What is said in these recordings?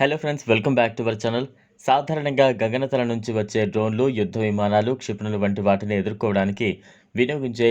Hello friends welcome back to our channel సాధారణంగా గగనతల నుంచి వచ్చే డ్రోన్లు యుద్ధ విమానాలు క్షిపణులు వంటి వాటిని ఎదుర్కోవడానికి వినియోగించే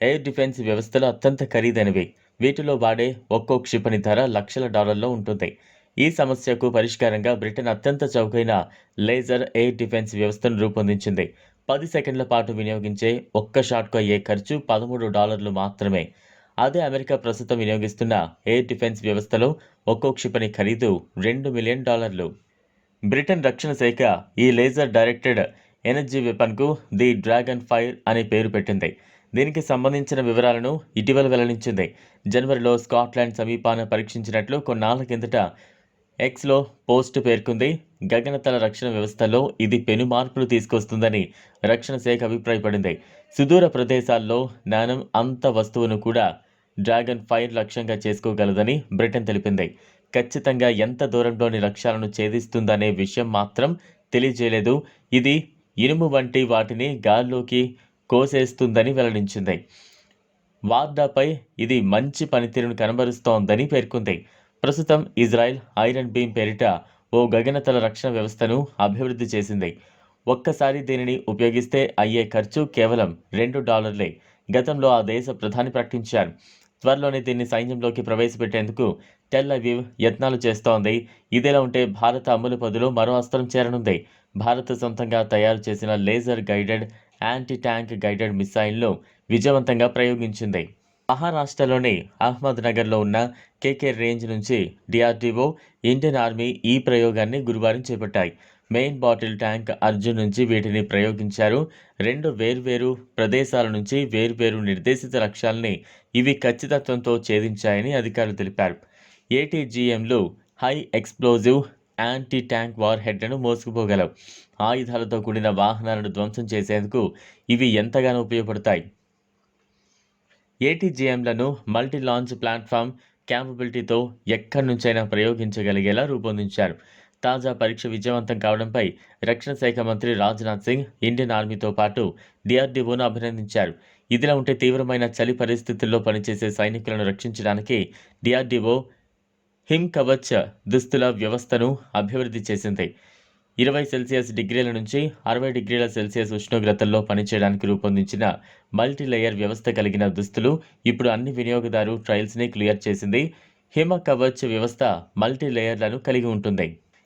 ఎయిర్ డిఫెన్స్ వ్యవస్థలు అత్యంత ఖరీదైనవి. వీటిలో వాడే ఒక్కో క్షిపణి ధర లక్షల డాలర్లో ఉంటుంది. ఈ సమస్యకు పరిష్కారంగా బ్రిటన్ అత్యంత చౌకైన లేజర్ ఎయిర్ డిఫెన్స్ వ్యవస్థను రూపొందించింది. పది సెకండ్ల పాటు వినియోగించే ఒక్క షాట్కు అయ్యే ఖర్చు పదమూడు డాలర్లు మాత్రమే. అదే అమెరికా ప్రస్తుతం వినియోగిస్తున్న ఎయిర్ డిఫెన్స్ వ్యవస్థలో ఒక్కో క్షిపణి ఖరీదు రెండు మిలియన్ డాలర్లు. బ్రిటన్ రక్షణ శాఖ ఈ లేజర్ డైరెక్టెడ్ ఎనర్జీ వెపన్కు ది డ్రాగన్ ఫైర్ అనే పేరు పెట్టింది. దీనికి సంబంధించిన వివరాలను ఇటీవల వెల్లడించింది. జనవరిలో స్కాట్లాండ్ సమీపాన పరీక్షించినట్లు కొన్నాళ్ళ కిందట ఎక్స్లో పోస్ట్ పేర్కొంది. గగనతల రక్షణ వ్యవస్థలో ఇది పెను మార్పులు తీసుకొస్తుందని రక్షణ శాఖ అభిప్రాయపడింది. సుదూర ప్రదేశాల్లో నానం అంత వస్తువును కూడా డ్రాగన్ ఫైర్ లక్ష్యంగా చేసుకోగలదని బ్రిటన్ తెలిపింది. ఖచ్చితంగా ఎంత దూరంలోని లక్ష్యాలను ఛేదిస్తుందనే విషయం మాత్రం తెలియజేయలేదు. ఇది ఇనుము వంటి వాటిని గాల్లోకి కోసేస్తుందని వెల్లడించింది. వార్డాపై ఇది మంచి పనితీరును కనబరుస్తోందని పేర్కొంది. ప్రస్తుతం ఇజ్రాయెల్ ఐరన్ బీమ్ పేరిట ఓ గగనతల రక్షణ వ్యవస్థను అభివృద్ధి చేసింది. ఒక్కసారి దీనిని ఉపయోగిస్తే అయ్యే ఖర్చు కేవలం రెండు డాలర్లే. గతంలో ఆ దేశ ప్రధాని ప్రకటించారు. త్వరలోనే దీన్ని సైన్యంలోకి ప్రవేశపెట్టేందుకు టెల్ అవీవ్ యత్నాలు చేస్తోంది. ఇదిలా ఉంటే భారత అమలు పదులో మరో అస్త్రం చేరనుంది. భారత సొంతంగా తయారు చేసిన laser guided anti tank guided మిసైల్ను విజయవంతంగా ప్రయోగించింది. మహారాష్ట్రలోని అహ్మద్ నగర్లో ఉన్న కేకే రేంజ్ నుంచి డిఆర్డీఓ ఇండియన్ ఆర్మీ ఈ ప్రయోగాన్ని గురువారం చేపట్టాయి. మెయిన్ బాటిల్ ట్యాంక్ అర్జున్ నుంచి వీటిని ప్రయోగించారు. రెండు వేర్వేరు ప్రదేశాల నుంచి వేర్వేరు నిర్దేశిత లక్ష్యాలని ఇవి ఖచ్చితత్వంతో ఛేదించాయని అధికారులు తెలిపారు. ఏటీజీఎంలు high explosive anti tank war హెడ్లను మోసుకుపోగలవు. ఆయుధాలతో కూడిన వాహనాలను ధ్వంసం చేసేందుకు ఇవి ఎంతగానో ఉపయోగపడతాయి. ఏటీజీఎంలను మల్టీ లాంచ్ ప్లాట్ఫామ్ క్యాపబిలిటీతో ఎక్కడి నుంచైనా ప్రయోగించగలిగేలా రూపొందించారు. తాజా పరీక్ష విజయవంతం కావడంపై రక్షణ శాఖ మంత్రి రాజ్నాథ్ సింగ్ ఇండియన్ ఆర్మీతో పాటు డిఆర్డీఓను అభినందించారు. ఇదిలా ఉంటే తీవ్రమైన చలి పరిస్థితుల్లో పనిచేసే సైనికులను రక్షించడానికి డిఆర్డీఓ హిమ్ కవచ్ దుస్తుల వ్యవస్థను అభివృద్ధి చేసింది. ఇరవై సెల్సియస్ డిగ్రీల నుంచి అరవై డిగ్రీల సెల్సియస్ ఉష్ణోగ్రతల్లో పనిచేయడానికి రూపొందించిన మల్టీ లేయర్ వ్యవస్థ కలిగిన దుస్తులు ఇప్పుడు అన్ని వినియోగదారు ట్రయల్స్ని క్లియర్ చేసింది. హిమ కవచ్ వ్యవస్థ మల్టీ లేయర్లను కలిగి ఉంటుంది.